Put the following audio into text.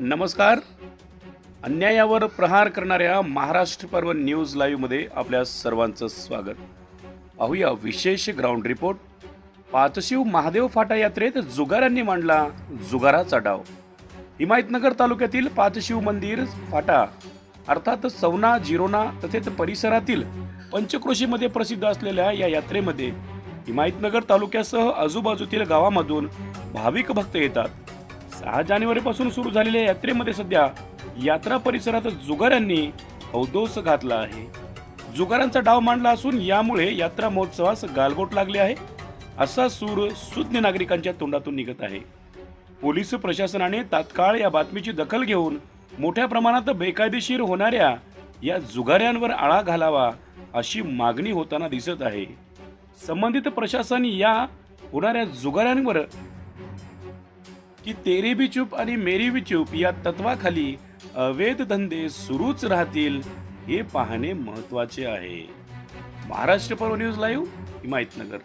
नमस्कार. अन्यायावर प्रहार करणाऱ्या महाराष्ट्र पर्व न्यूज लाईव्हमध्ये आपल्या सर्वांचं स्वागत. पाहूया विशेष ग्राउंड रिपोर्ट. पाचशिव महादेव फाटा यात्रेत जुगारांनी मांडला जुगाराचा डाव. हिमायतनगर तालुक्यातील पाचशिव मंदिर फाटा अर्थात सवना जिरोना तसेच परिसरातील पंचक्रोशीमध्ये प्रसिद्ध असलेल्या या यात्रेमध्ये हिमायतनगर तालुक्यासह आजूबाजूतील गावामधून भाविक भक्त येतात. सहा जानेवारीपासून सुरू झालेल्या यात्रेमध्ये सध्या यात्रा परिसरात जुगारांनी अवदोस घातला आहे. जुगारांचा डाव मांडला असून यामुळे यात्रा महोत्सवास गालबोट लागले आहे. असा सूर सुज्ञ नागरिकांच्या तोंडातून निघत आहे. पोलीस प्रशासनाने तात्काळ या बातमीची दखल घेऊन मोठ्या प्रमाणात बेकायदेशीर होणाऱ्या या जुगाऱ्यांवर आळा घालावा अशी मागणी होताना दिसत आहे. संबंधित प्रशासन या होणाऱ्या जुगाऱ्यांवर की तेरी बी चूप आणि मेरी बी चूप या तत्वाखाली अवैध धंदे सुरूच राहतील हे पाहणे महत्त्वाचे आहे. महाराष्ट्र पर्व न्यूज लाईव्ह हिमायतनगर.